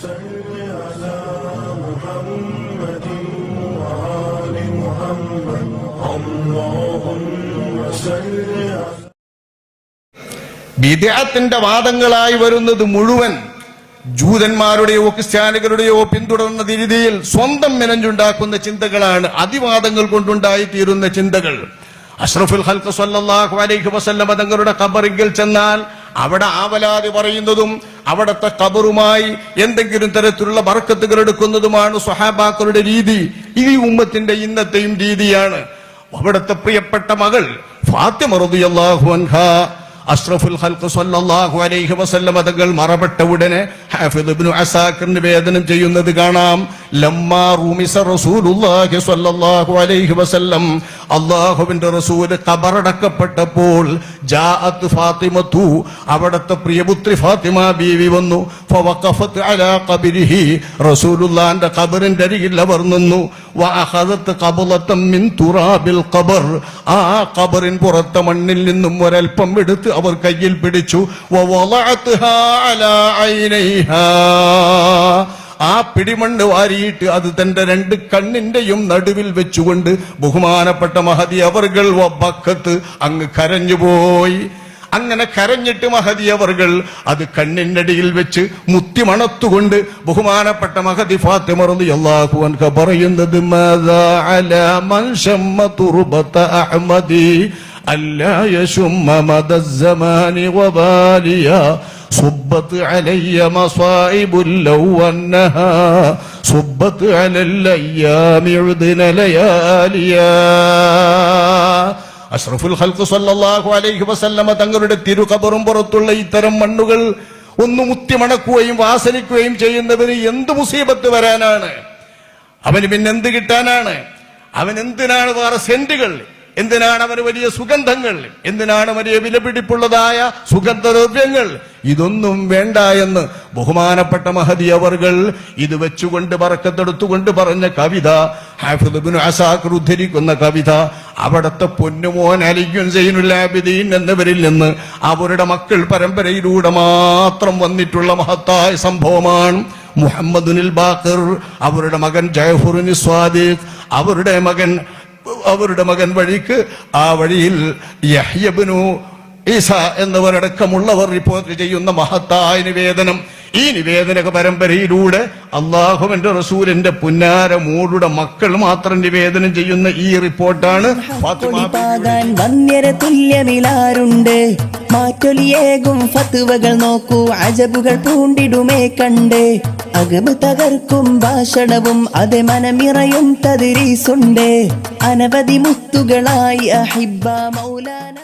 صل على محمد وآل محمد اللهم صل على ബിദഅത്തിന്റെ വാദങ്ങളായി വരുന്നത് മുഴുവൻ ജൂതന്മാരുടെയോ ക്രിസ്ത്യാനികളുടെയോ പിന്തുടർന്ന രീതിയിൽ സ്വന്തം മെനഞ്ഞുണ്ടാക്കുന്ന ചിന്തകളാണ് അതിവാദങ്ങൾ കൊണ്ടുണ്ടായി തീരുന്ന ചിന്തകൾ അഷ്റഫുൽ ഹൽക്ക് സല്ലല്ലാഹു അലൈഹി വസല്ലമ തങ്ങളുടെ ഖബറിൽ ചെന്നാൽ അവിടെ ആവലാതി പറയുന്നതും അവിടുത്തെ കബറുമായി എന്തെങ്കിലും തരത്തിലുള്ള ബർക്കത്തുകൾ എടുക്കുന്നതുമാണ് സ്വഹാബാക്കളുടെ രീതി. ഈ ഉമ്മത്തിന്റെ ഇന്നത്തെയും രീതിയാണ്. അവിടത്തെ പ്രിയപ്പെട്ട മകൾ ഫാത്തിമ റളിയല്ലാഹു അൻഹാ അഷ്റഫുൽ ഹൽക്ക് സല്ലല്ലാഹു അലൈഹി വസല്ലം തങ്ങൾ മറപ്പെട്ട ഉടനെ ഹാഫിദ് ഇബ്നു നിവേദനം ചെയ്യുന്നത് കാണാം. അല്ലാഹുവിന്റെ റസൂൽ ഖബറടക്കപ്പെട്ടപ്പോൾ ജാഅത്ത് പ്രിയപുത്രി ഫാത്തിമ ബീവി വന്നു. ഫവഖഫത്ത് അലാ ഖബരിഹി അരികിൽ അവർ നിന്നു. വഅഖദത്ത് ഖബളത്തം മിൻ തുറാബിൽ ഖബർ. ആ മണ്ണിൽ നിന്നും ഒരൽപ്പം എടുത്ത് അവർ കയ്യിൽ പിടിച്ചു. അലാ ആ പിടിമണ്ണ് വാരിയിട്ട് അത് തന്റെ രണ്ട് കണ്ണിന്റെയും നടുവിൽ വെച്ചുകൊണ്ട് ബഹുമാനപ്പെട്ട മഹതി അവർകൾ വക്കത്ത് അങ്ങ് കരഞ്ഞുപോയി. അങ്ങനെ കരഞ്ഞിട്ട് മഹതി അവർകൾ അത് കണ്ണിനടിയിൽ വെച്ച് മുത്തി മണത്തുകൊണ്ട് ബഹുമാനപ്പെട്ട മഹതി ഫാത്തിമറന്ന് അള്ളാഹുവൻക പറയുന്നത് അല്ല യശുമ്മ മദസ്സമാനി വബാലിയ صبت علي مصائب لو أنها صبت على الأيام عدن لياليا അഷ്റഫുൽ ഖൽഖ് സല്ലല്ലാഹു അലൈഹി വസല്ലമ തങ്ങളുടെ തിരുകബറും പുറത്തുള്ള ഇത്തരം മണ്ണുകൾ ഒന്ന് മുത്തിമണക്കുകയും വാസനിക്കുകയും ചെയ്യുന്നവന് എന്ത് മുസീബത്ത് വരാനാണ് അവന് പിന്നെ എന്ത് കിട്ടാനാണ് അവൻ എന്തിനാണ് വേറെ സെന്റുകൾ എന്തിനാണ് അവന് വലിയ സുഗന്ധങ്ങൾ? എന്തിനാണ് വലിയ വിലപിടിപ്പുള്ളതായ സുഗന്ധദ്രവ്യങ്ങൾ? ഇതൊന്നും വേണ്ട എന്ന് ബഹുമാനപ്പെട്ട മഹതി അവർകൾ ഇത് വെച്ചുകൊണ്ട് പറക്കത്തെടുത്തുകൊണ്ട് പറഞ്ഞ കവിത ഹാഫിദ് ഇബ്നു അസാഖർ ഉദ്ധരിക്കുന്ന കവിത അവിടത്തെ പൊന്നുമോൻ അലിയുൻ സൈനുൽ ആബിദീൻ എന്നിവരിൽ നിന്ന് അവരുടെ മക്കൾ പരമ്പരയിലൂടെ മാത്രം വന്നിട്ടുള്ള മഹത്തായ സംഭവമാണ് മുഹമ്മദ് ബാഖർ അവരുടെ മകൻ ജയഫുറിൻ സ്വാദിഖ് അവരുടെ മകൻ അവരുടെ മകൻ വഴിക്ക് ആ വഴിയിൽ യഹ്യബിനു ഈസ എന്നിവരടക്കമുള്ളവർ റിപ്പോർട്ട് ചെയ്യുന്ന മഹത്തായ നിവേദനം. ഈ നിവേദന പരമ്പരയിലൂടെ അള്ളാഹുവിന്റെ റസൂലിന്റെ പുന്നാര മൂടുടെ മക്കൾ മാത്രം നിവേദനം ചെയ്യുന്ന ഈ റിപ്പോർട്ടാണ് വന്യര തുല്യമിലാരുണ്ട് മാറ്റൊലിയേകും ഫത്തുവകൾ നോക്കൂ അജബുകൾ പൂണ്ടിടുമേ കണ്ടേ. അകബ് തകർക്കും ഭാഷണവും അത് മനമിറയും തതിരീസുണ്ട്. അനവധി മുത്തുകളായി അഹിബ മൗലാന